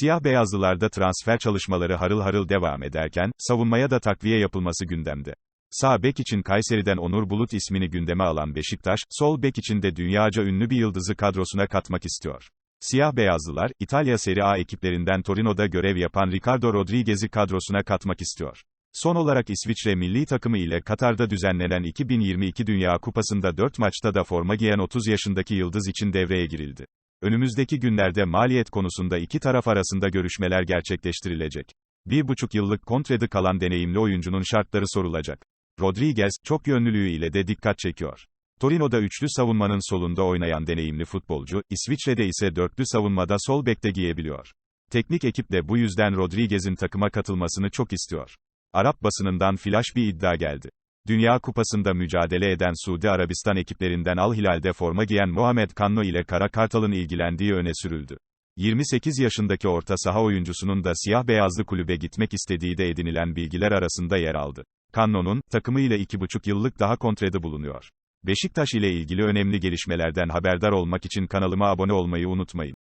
Siyah beyazlılarda transfer çalışmaları harıl harıl devam ederken, savunmaya da takviye yapılması gündemde. Sağ bek için Kayseri'den Onur Bulut ismini gündeme alan Beşiktaş, sol bek için de dünyaca ünlü bir yıldızı kadrosuna katmak istiyor. Siyah beyazlılar, İtalya Serie A ekiplerinden Torino'da görev yapan Ricardo Rodriguez'i kadrosuna katmak istiyor. Son olarak İsviçre milli takımı ile Katar'da düzenlenen 2022 Dünya Kupası'nda 4 maçta da forma giyen 30 yaşındaki yıldız için devreye girildi. Önümüzdeki günlerde maliyet konusunda iki taraf arasında görüşmeler gerçekleştirilecek. Bir buçuk yıllık kontredi kalan deneyimli oyuncunun şartları sorulacak. Rodriguez, çok yönlülüğü ile de dikkat çekiyor. Torino'da üçlü savunmanın solunda oynayan deneyimli futbolcu, İsviçre'de ise dörtlü savunmada sol bekte giyebiliyor. Teknik ekip de bu yüzden Rodriguez'in takıma katılmasını çok istiyor. Arap basınından flash bir iddia geldi. Dünya Kupası'nda mücadele eden Suudi Arabistan ekiplerinden Al Hilal'de forma giyen Muhammed Kanno ile Kara Kartal'ın ilgilendiği öne sürüldü. 28 yaşındaki orta saha oyuncusunun da siyah beyazlı kulübe gitmek istediği de edinilen bilgiler arasında yer aldı. Kanno'nun, takımıyla 2,5 yıllık daha kontrede bulunuyor. Beşiktaş ile ilgili önemli gelişmelerden haberdar olmak için kanalıma abone olmayı unutmayın.